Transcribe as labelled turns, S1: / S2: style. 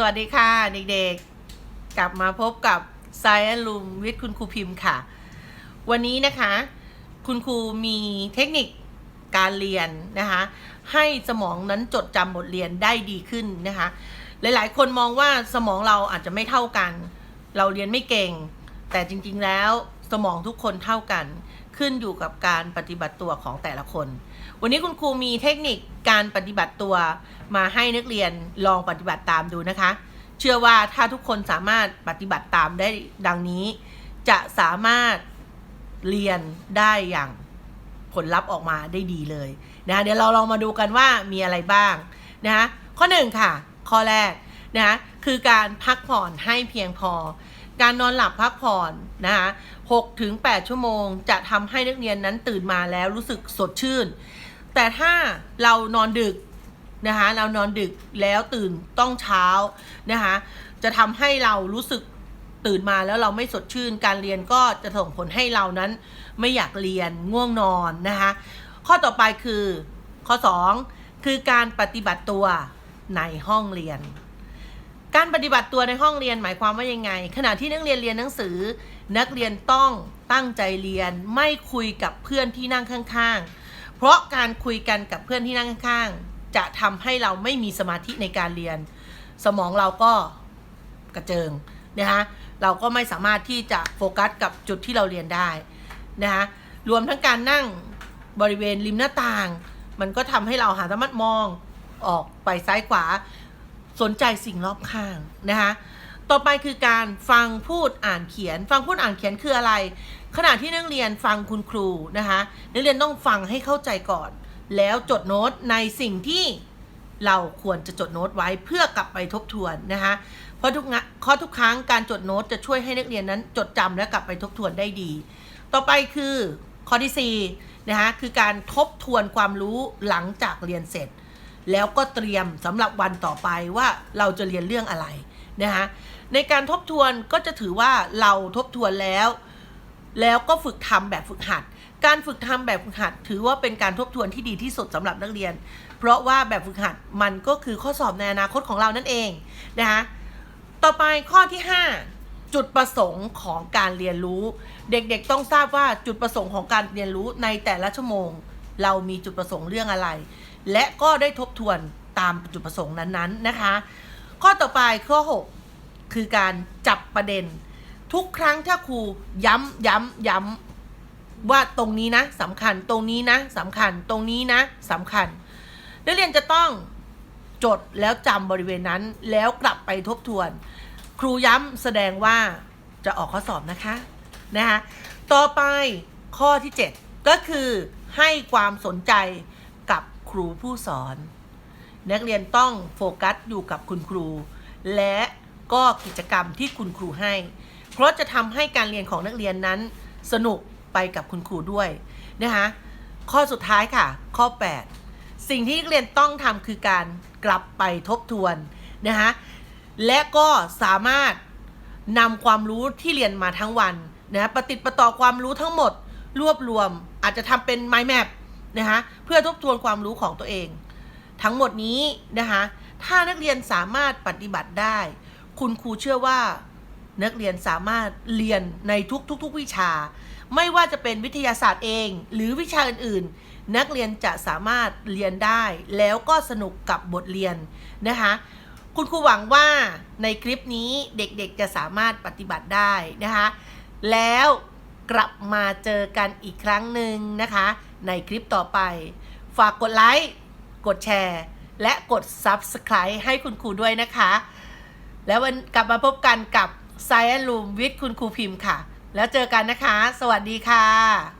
S1: สวัสดีค่ะเด็กๆ กลับมาพบกับ Science Room วิทย์คุณครูพิมพ์ค่ะ วันนี้นะคะ คุณครูมีเทคนิคการเรียนนะคะ ให้สมองนั้นจดจำบทเรียนได้ดีขึ้นนะคะ หลายๆ คนมองว่าสมองเราอาจจะไม่เท่ากัน เราเรียนไม่เก่ง แต่จริงๆแล้วสมองทุกคนเท่ากัน ขึ้นอยู่กับการปฏิบัติตัวของแต่ละคน วันนี้คุณครูมีเทคนิคการปฏิบัติตัวมาให้นักเรียนลองปฏิบัติตามดูนะคะ เชื่อว่าถ้าทุกคนสามารถปฏิบัติตามได้ดังนี้ จะสามารถเรียนได้อย่างผลลัพธ์ออกมาได้ดีเลยนะคะเดี๋ยวเราลองมาดูกันว่ามีอะไรบ้างนะคะข้อหนึ่งค่ะ ข้อแรกนะคะคือการพักผ่อนให้เพียงพอ การนอนหลับพักผ่อนนะคะ6ถึง8ชั่วโมง จะทำให้นักเรียนนั้นตื่นมาแล้วรู้สึกสดชื่น แต่ถ้าเรานอนดึกนะคะเรานอนดึกแล้วตื่นต้องเช้านะคะจะทำให้เรารู้สึกตื่นมาแล้วเราไม่สดชื่น การเรียนก็จะส่งผลให้เรานั้นไม่อยากเรียนง่วงนอนนะคะข้อต่อไปคือข้อ 2 คือการปฏิบัติตัวในห้องเรียน การปฏิบัติตัวในห้องเรียนหมายความว่ายังไง ขณะที่นักเรียนเรียนหนังสือ นักเรียนต้องตั้งใจเรียนไม่คุยกับเพื่อนที่นั่งข้างๆ เพราะการคุยกันกับเพื่อนที่นั่งข้างๆ จะทำให้เราไม่มีสมาธิในการเรียน สมองเราก็กระเจิงนะคะเราก็ไม่สามารถที่จะโฟกัสกับจุดที่เราเรียนได้นะคะรวมทั้งการนั่งบริเวณริมหน้าต่าง มันก็ทำให้เราหาสามารถมองออกไปซ้ายขวา สนใจสิ่งรอบข้างนะคะต่อไปคือการฟังพูดอ่านเขียน ฟังพูดอ่านเขียนคืออะไร ขณะที่นักเรียนฟังคุณครูนะคะนักเรียนต้องฟังให้เข้าใจก่อน แล้วจดโน้ตในสิ่งที่เราควรจะจดโน้ตไว้เพื่อกลับไปทบทวนนะคะเพราะทุกข้อทุกครั้งการจดโน้ตจะช่วยให้นักเรียนนั้นจดจำและกลับไปทบทวนได้ดี ต่อไปคือข้อที่4นะคะคือการทบทวนความรู้หลังจากเรียนเสร็จ แล้วก็เตรียมสำหรับวันต่อไปว่าเราจะเรียนเรื่องอะไรนะคะในการทบทวนก็จะถือว่าเราทบทวนแล้ว แล้วก็ฝึกทำแบบฝึกหัด การฝึกทำแบบฝึกหัด ถือว่าเป็นการทบทวนที่ดีที่สุดสำหรับนักเรียน เพราะว่าแบบฝึกหัดมันก็คือข้อสอบในอนาคตของเรานั่นเองนะคะต่อไปข้อที่ 5จุดประสงค์ของการเรียนรู้ เด็กๆต้องทราบว่าจุดประสงค์ของการเรียนรู้ในแต่ละชั่วโมง เรามีจุดประสงค์เรื่องอะไร และก็ได้ทบทวนตามจุดประสงค์นั้นๆนะคะ ข้อต่อไปข้อ 6 คือการจับประเด็น ทุกครั้งถ้าครูย้ำย้ำย้ำว่าตรงนี้นะสำคัญตรงนี้นะสำคัญตรงนี้นะสำคัญนักเรียนจะต้องจดแล้วจำบริเวณนั้นแล้วกลับไปทบทวน ครูย้ำแสดงว่าจะออกข้อสอบนะคะนะคะต่อไปข้อที่ 7 ก็คือให้ความสนใจกับ ครูผู้สอน นักเรียนต้องโฟกัสอยู่กับคุณครู และก็กิจกรรมที่คุณครูให้ เพราะจะทำให้การเรียนของนักเรียนนั้นสนุกไปกับคุณครูด้วยนะคะข้อสุดท้ายค่ะ ข้อ 8 สิ่งที่นักเรียนต้องทำคือการกลับไปทบทวนนะคะและก็สามารถนำความรู้ที่เรียนมาทั้งวันนะประติดประต่อความรู้ทั้งหมด รวบรวมอาจจะทำเป็น mind map นะคะเพื่อทบทวนความรู้ของตัวเอง ทั้งหมดนี้นะคะถ้านักเรียนสามารถปฏิบัติได้ คุณครูเชื่อว่านักเรียนสามารถเรียนในทุกๆวิชา ไม่ว่าจะเป็นวิทยาศาสตร์เอง หรือวิชาอื่นๆ นักเรียนจะสามารถเรียนได้ แล้วก็สนุกกับบทเรียนนะคะคุณครูหวังว่าในคลิปนี้เด็กๆจะสามารถปฏิบัติได้นะคะแล้ว กลับมาเจอกันอีกครั้งหนึ่งนะคะ ในคลิปต่อไป ฝากกดไลค์กดแชร์ และกด Subscribe ให้คุณครูด้วยนะคะ แล้ววันกลับมาพบกันกับ Science Room with คุณครูพิมพ์ค่ะ แล้วเจอกันนะคะ สวัสดีค่ะ